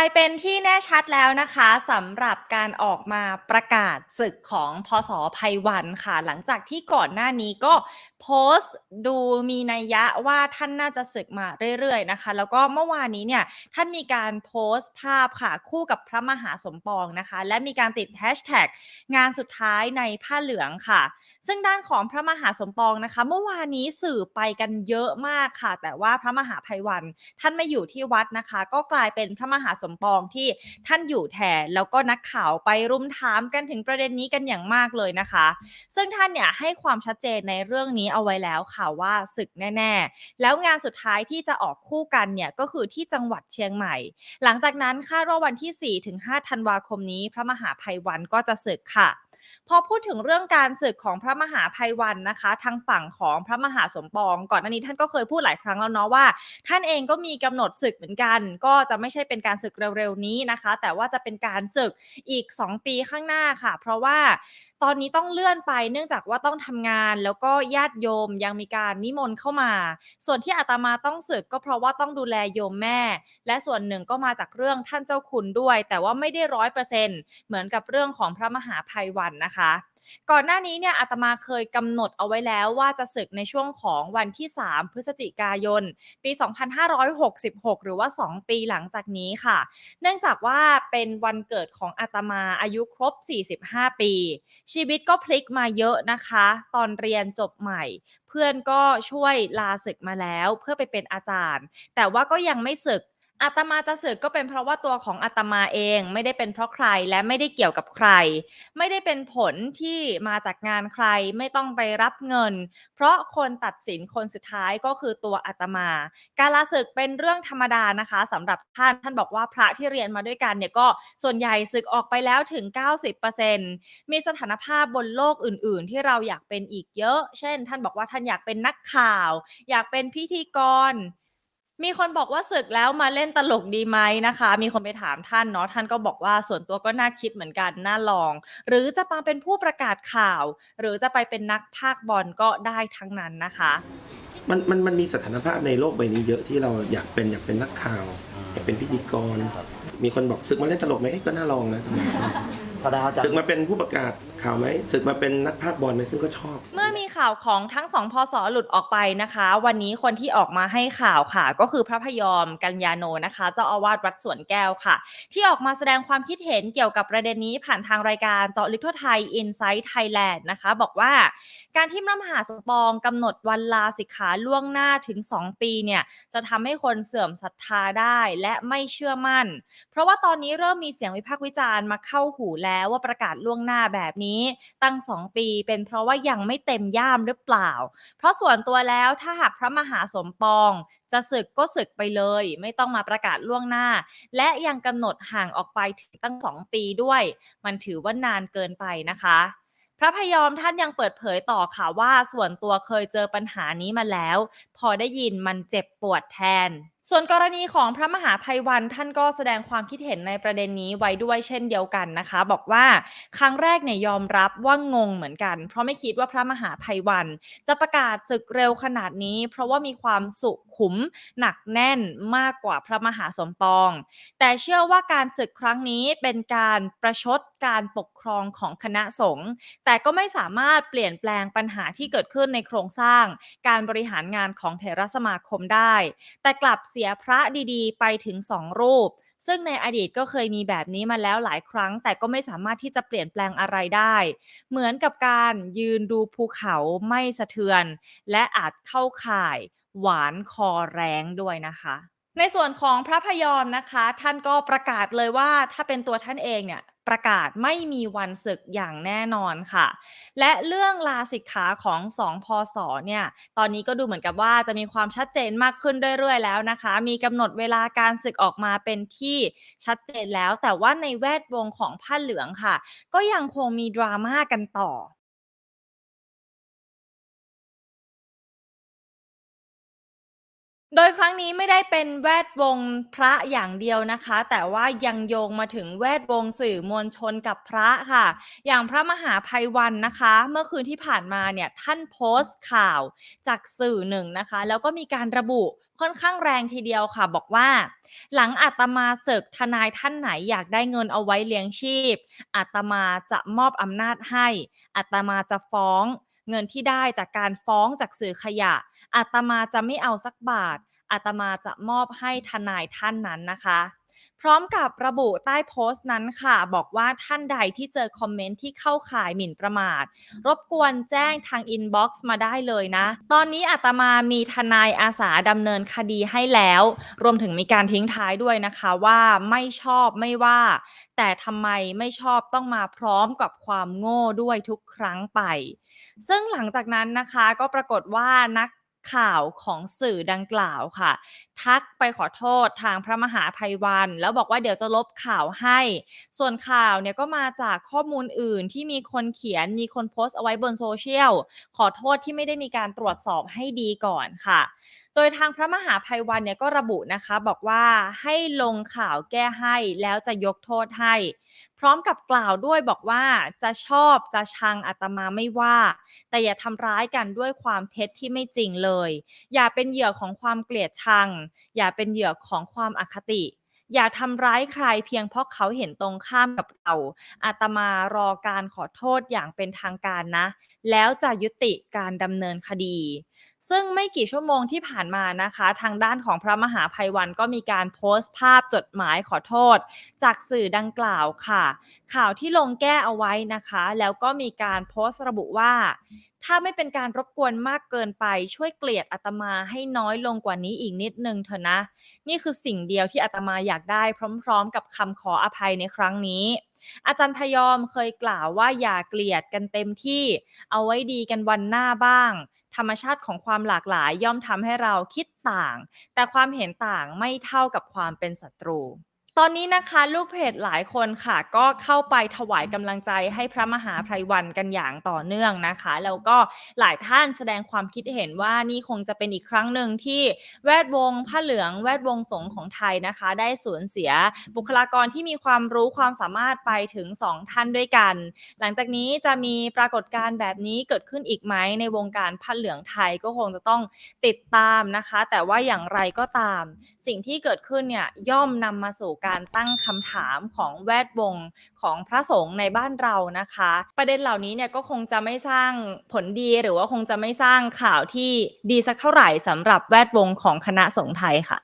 ลายเป็นที่แน่ชัดแล้วนะคะสำหรับการออกมาประกาศศึกของพศไพวันค่ะ หลังจากที่ก่อนหน้านี้ก็โพสต์ดูมีนัยยะว่าท่านน่าจะศึกมาเรื่อยๆนะคะ แล้วก็เมื่อวานนี้เนี่ยท่านมีการโพสต์ภาพค่ะคู่กับพระมหาสมปองนะคะ และมีการติดแฮชแท็กงานสุดท้ายในผ้าเหลืองค่ะ ซึ่งด้านของพระมหาสมปองนะคะ เมื่อวานนี้สื่อไปกันเยอะมากค่ะ แต่ว่าพระมหาภัยวันท่านไม่อยู่ที่วัดนะคะ ก็กลายเป็นพระมหาสมปองที่ท่านอยู่แทน แล้วก็นักข่าวไปรุมถามกันถึงประเด็นนี้กันอย่างมากเลยนะคะ ซึ่งท่านเนี่ยให้ความชัดเจนในเรื่องนี้เอาไว้แล้วค่ะว่าศึกแน่ ๆ แล้วงานสุดท้ายที่จะออกคู่กันเนี่ยก็คือที่จังหวัดเชียงใหม่ หลังจากนั้นคาดว่าวันที่ 4-5ธันวาคมนี้พระมหาภัยวันก็จะศึกค่ะ พอพูดถึงเรื่องการศึกของพระมหาภัยวันนะคะ ทางฝั่งของพระมหาสมปอง ก่อนหน้านี้ท่านก็เคยพูดหลายครั้งแล้วเนาะว่า ท่านเองก็มีกำหนดศึกเหมือนกัน ก็จะไม่ใช่เป็นการศึกเร็วๆนี้นะคะ แต่ว่าจะเป็นการศึกอีก 2 ปีข้างหน้าค่ะ เพราะว่าตอนนี้ต้องเลื่อนไปเนื่องจากว่าต้องทำงานแล้วก็ญาติโยมยังมีการนิมนต์เข้ามา ส่วนที่อาตมาต้องศึกก็เพราะว่าต้องดูแลโยมแม่ และส่วนหนึ่งก็มาจากเรื่องท่านเจ้าคุณด้วย แต่ว่าไม่ได้ร้อยเปอร์เซ็นต์เหมือนกับเรื่องของพระมหาภัยวันนะคะ ก่อนหน้านี้เนี่ยอาตมาเคยกำหนดเอาไว้แล้วว่าจะศึกในช่วงของวันที่ 3 พฤศจิกายน ปี 2566 หรือว่า 2 ปีหลังจากนี้ค่ะ เนื่องจากว่าเป็นวันเกิดของอาตมาอายุครบ 45 ปี ชีวิตก็พลิกมาเยอะนะคะ ตอนเรียนจบใหม่ เพื่อนก็ช่วยลาศึกมาแล้ว เพื่อไปเป็นอาจารย์ แต่ว่าก็ยังไม่ศึก อาตมาจะศึกก็เป็นเพราะว่าตัวของอาตมาเองไม่ได้เป็นเพราะใครและไม่ได้เกี่ยวกับใคร ไม่ได้เป็นผลที่มาจากงานใครไม่ต้องไปรับเงิน เพราะคนตัดสินคนสุดท้ายก็คือตัวอาตมา การลาศึกเป็นเรื่องธรรมดานะคะสำหรับท่านท่านบอกว่าพระที่เรียนมาด้วยกันเนี่ยก็ส่วนใหญ่ศึกออกไปแล้วถึง 90%มีสถานภาพบนโลกอื่น ๆ ที่เราอยากเป็นอีกเยอะ เช่น ท่านบอกว่าท่านอยากเป็นนักข่าว อยากเป็นพิธีกร มีคนบอกว่าศึกแล้วมาเล่นตลกดีไหมนะคะ มีคนไปถามท่านเนาะท่านก็บอกว่าส่วนตัวก็น่าคิดเหมือนกันน่าลอง หรือจะมาเป็นผู้ประกาศข่าว หรือจะไปเป็นนักพากย์บอลก็ได้ทั้งนั้นนะคะ มันมันมันมีสถานภาพในโลกใบนี้เยอะที่เราอยากเป็นอยากเป็นนักข่าว อยากเป็นพิธีกร มีคนบอกศึกมาเล่นตลกไหมเฮ้ยก็น่าลองนะทำไมชอบแสดงว่าจะศึกมาเป็นผู้ประกาศข่าวไหมศึกมาเป็นนักพากย์บอลไหมซึ่งก็ชอบเมื่อมี ข่าวของทั้งสองพศหลุดออกไปนะคะ วันนี้คนที่ออกมาให้ข่าวค่ะ ก็คือพระพยอมกัญญาโนนะคะ เจ้าอาวาสวัดสวนแก้วค่ะ ที่ออกมาแสดงความคิดเห็นเกี่ยวกับประเด็นนี้ผ่านทางรายการเจาะลึกทั่วไทย Insight Thailand นะคะ บอกว่าการที่พระมหาสมปองกำหนดวันลาสิกขาล่วงหน้าถึง 2 ปีเนี่ยจะทำให้คนเสื่อมศรัทธาได้และไม่เชื่อมั่น เพราะว่าตอนนี้เริ่มมีเสียงวิพากษ์วิจารณ์มาเข้าหูแล้วว่าประกาศล่วงหน้าแบบนี้ตั้ง 2 ปี เป็นเพราะว่ายังไม่เต็มย่าามหรือเปล่า เพราะส่วนตัวแล้วถ้าหากพระมหาสมปอง จะศึกก็ศึกไปเลย ไม่ต้องมาประกาศล่วงหน้า และยังกำหนดห่างออกไปถึงตั้ง 2 ปีด้วย มันถือว่านานเกินไปนะคะพระพยอมท่านยังเปิดเผยต่อค่ะว่าส่วนตัวเคยเจอปัญหานี้มาแล้ว พอได้ยินมันเจ็บปวดแทน ส่วนกรณีของพระมหาภัยวันท่านก็แสดงความคิดเห็นในประเด็นนี้ไว้ด้วยเช่นเดียวกันนะคะ บอกว่าครั้งแรกเนี่ยยอมรับว่างงเหมือนกัน เพราะไม่คิดว่าพระมหาภัยวัน จะประกาศศึกเร็วขนาดนี้ เพราะว่ามีความสุขุมหนักแน่นมากกว่าพระมหาสมปอง แต่เชื่อว่าการศึกครั้งนี้เป็นการประชด การปกครองของคณะสงฆ์แต่ก็ไม่สามารถเปลี่ยนแปลงปัญหาที่เกิดขึ้นในโครงสร้าง การบริหารงานของเถรสมาคมได้ แต่กลับเสียพระดีๆ ไปถึงสองรูป ซึ่งในอดีตก็เคยมีแบบนี้มาแล้วหลายครั้ง แต่ก็ไม่สามารถที่จะเปลี่ยนแปลงอะไรได้ เหมือนกับการยืนดูภูเขาไม่สะเทือน และอาจเข้าข่ายหวานคอแรงด้วยนะคะ ในส่วนของพระพยอมนะคะ ท่านก็ประกาศเลยว่าถ้าเป็นตัวท่านเองเนี่ยประกาศไม่มีวันศึกอย่างแน่นอนค่ะ และเรื่องลาสิกขาของสองพศเนี่ยตอนนี้ก็ดูเหมือนกับว่าจะมีความชัดเจนมากขึ้นเรื่อยๆแล้วนะคะ มีกำหนดเวลาการศึกออกมาเป็นที่ชัดเจนแล้ว แต่ว่าในแวดวงของผ้าเหลืองค่ะ ก็ยังคงมีดราม่ากันต่อ โดยครั้งนี้ไม่ได้เป็นแวดวงพระอย่างเดียวนะคะ แต่ว่ายังโยงมาถึงแวดวงสื่อมวลชนกับพระค่ะ อย่างพระมหาภัยวันนะคะ เมื่อคืนที่ผ่านมาเนี่ยท่านโพสต์ข่าวจากสื่อหนึ่งนะคะ แล้วก็มีการระบุค่อนข้างแรงทีเดียวค่ะ บอกว่า หลังอาตมาศึกทนายท่านไหนอยากได้เงินเอาไว้เลี้ยงชีพอาตมาจะมอบอำนาจให้อาตมาจะฟ้อง เงินที่ได้จากการฟ้องจากสื่อขยะอาตมาจะไม่เอาสักบาทอาตมาจะมอบให้ทนายท่านนั้นนะคะ พร้อมกับระบุใต้โพสต์นั้นค่ะ บอกว่าท่านใดที่เจอคอมเมนต์ที่เข้าข่ายหมิ่นประมาท รบกวนแจ้งทางอินบ็อกซ์มาได้เลยนะ ตอนนี้อาตมามีทนายอาสาดำเนินคดีให้แล้ว รวมถึงมีการทิ้งท้ายด้วยนะคะว่าไม่ชอบไม่ว่า แต่ทำไมไม่ชอบต้องมาพร้อมกับความโง่ด้วยทุกครั้งไป ซึ่งหลังจากนั้นนะคะก็ปรากฏว่านัก ข่าวของสื่อดังกล่าวค่ะ ทักไปขอโทษทางพระมหาภัยวัน แล้วบอกว่าเดี๋ยวจะลบข่าวให้ ส่วนข่าวเนี่ยก็มาจากข้อมูลอื่นที่มีคนเขียนมีคนโพสต์เอาไว้บนโซเชียลขอโทษที่ไม่ได้มีการตรวจสอบให้ดีก่อนค่ะโดยทางพระมหาภัยวันเนี่ยก็ระบุนะคะบอกว่าให้ลงข่าวแก้ให้แล้วจะยกโทษให้ พร้อมกับกล่าวด้วยบอกว่าจะชอบจะชังอาตมาไม่ว่า แต่อย่าทำร้ายกันด้วยความเท็จที่ไม่จริงเลย อย่าเป็นเหยื่อของความเกลียดชัง อย่าเป็นเหยื่อของความอคติอย่าทำร้ายใครเพียงเพราะเขาเห็นตรงข้ามกับเรา อาตมารอการขอโทษอย่างเป็นทางการนะ แล้วจะยุติการดำเนินคดีซึ่งไม่กี่ชั่วโมงที่ผ่านมานะคะ ทางด้านของพระมหาภัยวันก็มีการโพสต์ภาพจดหมายขอโทษ จากสื่อดังกล่าวค่ะ ข่าวที่ลงแก้เอาไว้นะคะ แล้วก็มีการโพสต์ระบุว่า ถ้าไม่เป็นการรบกวนมากเกินไปช่วยเกลียดอาตมาให้น้อยลงกว่านี้อีกนิดนึงเถอะนะ นี่คือสิ่งเดียวที่อาตมาอยากได้พร้อม ๆ กับคำขออภัยในครั้งนี้ อาจารย์พยอมเคยกล่าวว่าอย่าเกลียดกันเต็มที่ เอาไว้ดีกันวันหน้าบ้าง ธรรมชาติของความหลากหลายย่อมทำให้เราคิดต่าง แต่ความเห็นต่างไม่เท่ากับความเป็นศัตรู ตอนนี้นะคะลูกเพจหลายคนค่ะ ก็เข้าไปถวายกำลังใจให้พระมหาไพรวันกันอย่างต่อเนื่องนะคะ แล้วก็หลายท่านแสดงความคิดเห็นว่านี่คงจะเป็นอีกครั้งหนึ่งที่แวดวงผ้าเหลืองแวดวงสงฆ์ของไทยนะคะ ได้สูญเสียบุคลากรที่มีความรู้ความสามารถไปถึง 2 ท่านด้วยกัน หลังจากนี้จะมีปรากฏการณ์แบบนี้เกิดขึ้นอีกไหมในวงการผ้าเหลืองไทยก็คงจะต้องติดตามนะคะ แต่ว่าอย่างไรก็ตาม สิ่งที่เกิดขึ้นเนี่ยย่อมนำมาสู่การตั้งคำถามของแวดวงของพระสงฆ์ในบ้านเรานะคะ ประเด็นเหล่านี้เนี่ยก็คงจะไม่สร้างผลดีหรือว่าคงจะไม่สร้างข่าวที่ดีสักเท่าไหร่สำหรับแวดวงของคณะสงฆ์ไทยค่ะ